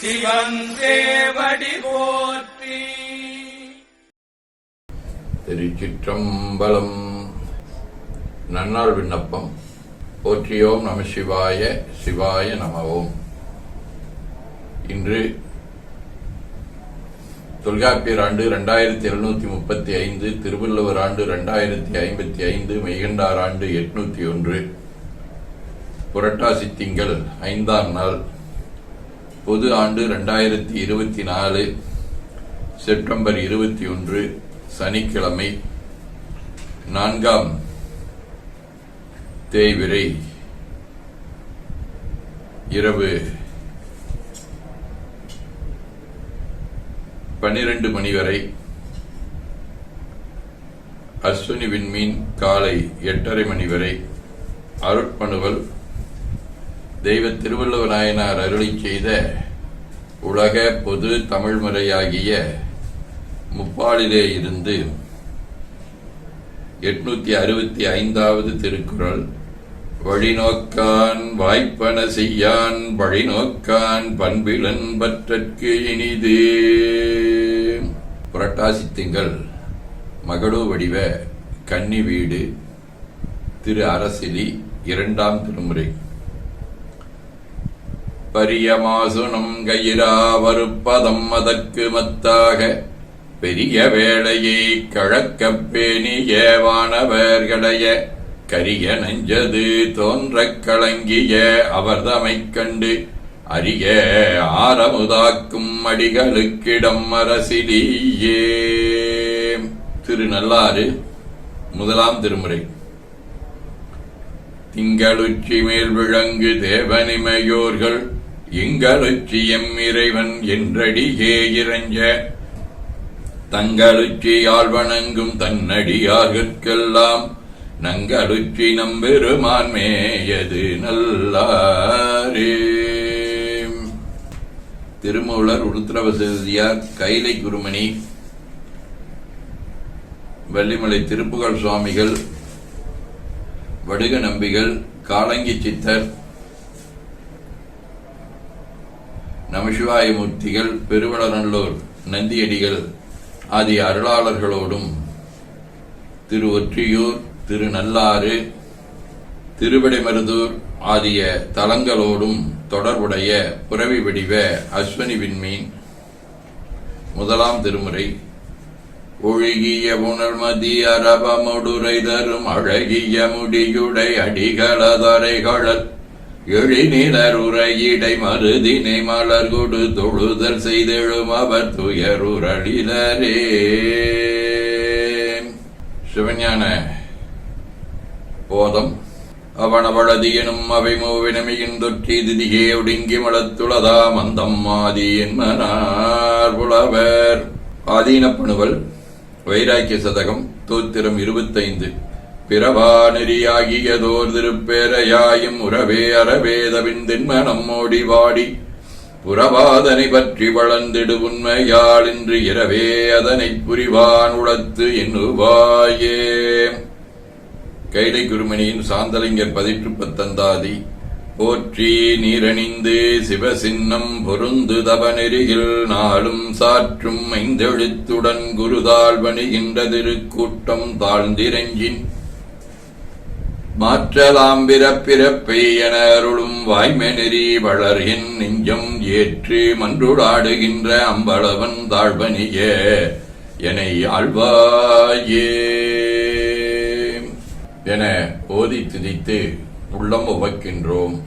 சிவன் போற்றி. திருச்சிற்றம்பலம். நன்னாள் விண்ணப்பம். போற்றியோம் நம சிவாய சிவாய நமவோம். இன்று தொல்காப்பியர் ஆண்டு ரெண்டாயிரத்தி எழுநூத்தி முப்பத்தி ஐந்து திருவள்ளுவர் ஆண்டு ரெண்டாயிரத்தி ஐம்பத்தி ஐந்து மெய்கண்டார் ஆண்டு எட்நூத்தி ஒன்று. புரட்டாசி திங்கள் ஐந்தாம் நாள். பொது ஆண்டு ரெண்டாயிரத்தி இருபத்தி நாலு செப்டம்பர் இருபத்தி ஒன்று சனிக்கிழமை நான்காம் தேய்விரை இரவு பன்னிரண்டு மணி வரை அஸ்வினி விண்மீன் காலை எட்டரை மணி வரை அருட்பணுவல் தெய்வ திருவள்ளுவ நாயனார் அருளி செய்த உலக பொது தமிழ்முறையாகிய முப்பாலிலே இருந்து எட்நூத்தி அறுபத்தி ஐந்தாவது திருக்குறள் வழிநோக்கான் வாய்ப்பன செய்யான் வழிநோக்கான் பண்பிலன் பற்றற்கு இனிது. புரட்டாசி திங்கள் மகளோ வடிவ கன்னி வீடு திரு அரசிலி இரண்டாம் திருமுறை. பரியமாசுனம் கயிராவருப்பதம் அதற்கு மத்தாக. பெரிய வேளையை கழக்கப் பேணிய வானவர்களைய கரிய நெஞ்சது தோன்றக் கலங்கிய அவர்தமைக் கண்டு அரிய ஆரமுதாக்கும் அடிகளுக்கிடம் அரசிலேயே. திருநள்ளாறு முதலாம் திருமுறை. திங்களுச்சி மேல் விளங்கு தேவனிமையோர்கள் எங்களுச்சி இறைவன் என்றடியே இறைஞ்ச. தங்களுச்சியால் வணங்கும் தன்னடியார்கெல்லாம் நங்களுச்சி நம்பெருமான் மேயது நல்லாரே. திருமூலர் உருத்திரவசதியார் கைலை குருமணி. வள்ளிமலை திருப்புகழ் சுவாமிகள். வடுக நம்பிகள் காலங்கி சித்தர். நமசிவாயமூர்த்திகள் பெருவளநல்லூர் நந்தியடிகள் ஆகிய அருளாளர்களோடும் திரு ஒற்றியூர் திரு நல்லாறு திருவிடைமருதூர் ஆகிய தலங்களோடும் தொடர்புடைய புறவி வடிவ அஸ்வனி விண்மீன் முதலாம் திருமுறை. ஒழுகிய புனர்மதி அரபமுடுரை தரும் அழகிய முடியுடை அடிகளதரைகளல் எழினிலர் உரையிடை மருதினை மலர் கொடு தொழுதல் செய்தெழும் அவர் துயருரளிலரே சிவஞான போதம். அவனவளதி எனும் அவை மூவினமையின் தொற்றி திதிகே ஒடுங்கி மலத்துளதா மந்தம் ஆதி என்மனார் புலவர். ஆதீனப்பணுவல் வைராக்கிய சதகம் தோத்திரம் இருபத்தைந்து. பிறவா நெறியாகியதோர் திருப்பேரையாயும் உறவே அறவேதவின் தின்மனம் ஓடி வாடி புறவாதனை பற்றி வளர்ந்திடு உண்மையால் இன்று இரவே அதனை புரிவான் உளத்து எண்ணுவாயே. கைலை குருமணியின் சாந்தலிங்கர் பதிற்று பத்தந்தாதி போற்றி நீரணிந்து சிவசின்னம் பொருந்து தவநெறியில் நாளும் சாற்றும் ஐந்தெழுத்துடன் குருதால் வணிகின்ற திருக்கூட்டம் தாழ்ந்திரஞ்சின் மாற்றலாம் பிறப்பிறப்பை என அருளும் வாய்மை நெறி வளர்கின் நெஞ்சம் ஏற்று மன்றுடாடுகின்ற அம்பளவன் தாழ்வனிய என ஆழ்வாயே என ஓதி திதித்து உள்ளம் உவக்கின்றோம்.